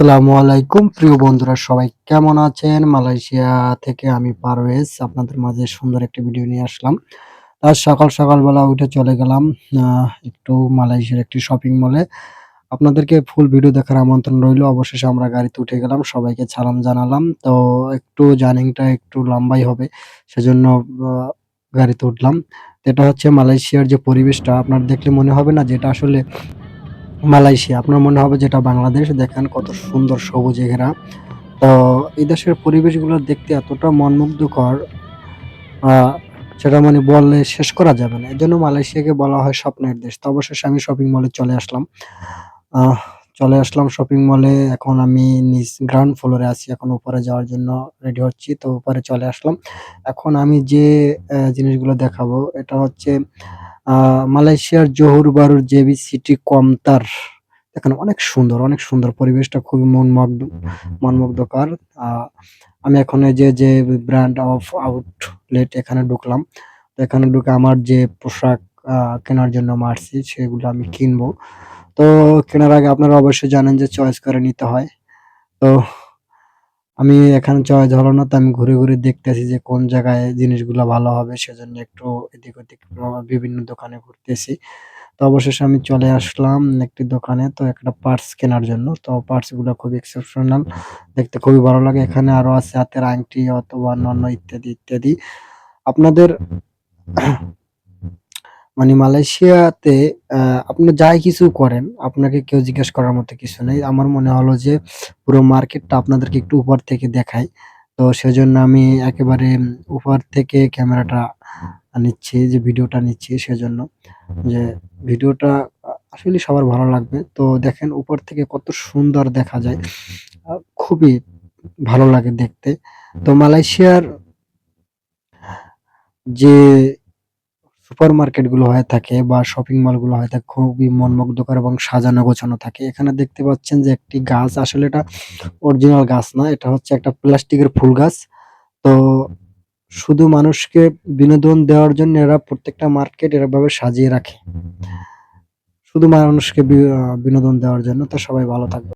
আসসালামু আলাইকুম। প্রিয় বন্ধুরা, সবাই কেমন আছেন? মালয়েশিয়া থেকে আমি পারভেজ আপনাদের মাঝে সুন্দর একটি ভিডিও নিয়ে আসলাম। আজ সকাল সকালবেলা উঠে চলে গেলাম একটু মালয়েশিয়ার একটি শপিং মলে আপনাদেরকে ফুল ভিডিও দেখার আমন্ত্রণ রইল। অবশেষে আমরা গাড়িতে উঠে গেলাম, সবাইকে সালাম জানালাম। তো একটু জার্নিংটা একটু লম্বাই হবে, সেজন্য গাড়িতে উঠলাম। এটা হচ্ছে মালয়েশিয়ার যে পরিবেশটা, আপনার দেখলে মনে হবে না যেটা আসলে মালয়েশিয়া। আপনার মনে হবে যেটা বাংলাদেশ, দেখেন কত সুন্দর সবুজে ঘেরা তো এই দেশের পরিবেশগুলো দেখতে এতটা মনমুগ্ধকর সেটা মানে বললে শেষ করা যাবে না। এজন্য মালয়েশিয়াকে বলা হয় স্বপ্নের দেশ। তো অবশেষে আমি শপিং মলে চলে আসলাম। চলে আসলাম শপিং মলে এখন আমি নিজ গ্রাউন্ড ফ্লোরে আছি। এখন উপরে যাওয়ার জন্য রেডি হচ্ছি। তো উপরে চলে আসলাম। এখন আমি যে জিনিসগুলো দেখাবো, এটা হচ্ছে মালয়েশিয়ার জোহর বারুর জেবি সিটি কমতার দেখেন অনেক সুন্দর অনেক সুন্দর পরিবেশটা খুবই মনমগ্ধ মনমুগ্ধকর। আমি এখন যে যে ব্র্যান্ড অফ আউটলেট এখানে ঢুকলাম এখানে ঢুকে আমার যে পোশাক কেনার জন্য মারছি, সেগুলো আমি কিনবো। তো কেনার আগে আপনারা অবশ্যই জানেন যে চয়েস করে নিতে হয়। তো আমি এখানে চয়েস হলো তো আমি ঘুরে ঘুরে দেখতেছি যে কোন জায়গায় জিনিসগুলো ভালো হবে, সেজন্য একটু এদিক ওদিক বিভিন্ন দোকানে ঘুরতেছি। তো অবশেষে আমি চলে আসলাম একটি দোকানে, তো একটা পার্টস কেনার জন্য। তো পার্টসগুলো খুব এক্সেপশনাল দেখতে খুবই ভালো লাগে। এখানে আরও আছে হাতের আংটি অথবা অন্যান্য ইত্যাদি ইত্যাদি। আপনাদের মানে মালয়েশিয়াতে আপনি যাই কিছু করেন, আপনাকে কেউ জিজ্ঞেস করার মতো কিছু নেই। আমার মনে হলো যে পুরো মার্কেটটা আপনাদেরকে একটু উপর থেকে দেখাই। তো সেজন্য আমি একেবারে উপর থেকে ক্যামেরাটা নিচ্ছি, যে ভিডিওটা নিচ্ছি সেজন্য। যে ভিডিওটা আসলে সবার ভালো লাগবে। তো দেখেন উপর থেকে কত সুন্দর দেখা যায়। খুবই ভালো লাগে দেখতে। তো মালয়েশিয়ার যে সুপার মার্কেটগুলো হয়ে থাকে বা শপিং মলগুলো হয়ে থাকে, খুবই মনমুগ্ধকর এবং সাজানো গোছানো থাকে। এখানে দেখতে পাচ্ছেন যে একটি গাছ, আসলে এটা অরিজিনাল গাছ না, এটা হচ্ছে একটা প্লাস্টিকের ফুল গাছ। তো শুধু মানুষকে বিনোদন দেওয়ার জন্য এরা প্রত্যেকটা মার্কেট এভাবে সাজিয়ে রাখে। শুধু মানুষকে বিনোদন দেওয়ার জন্য। তো সবাই ভালো থাকবে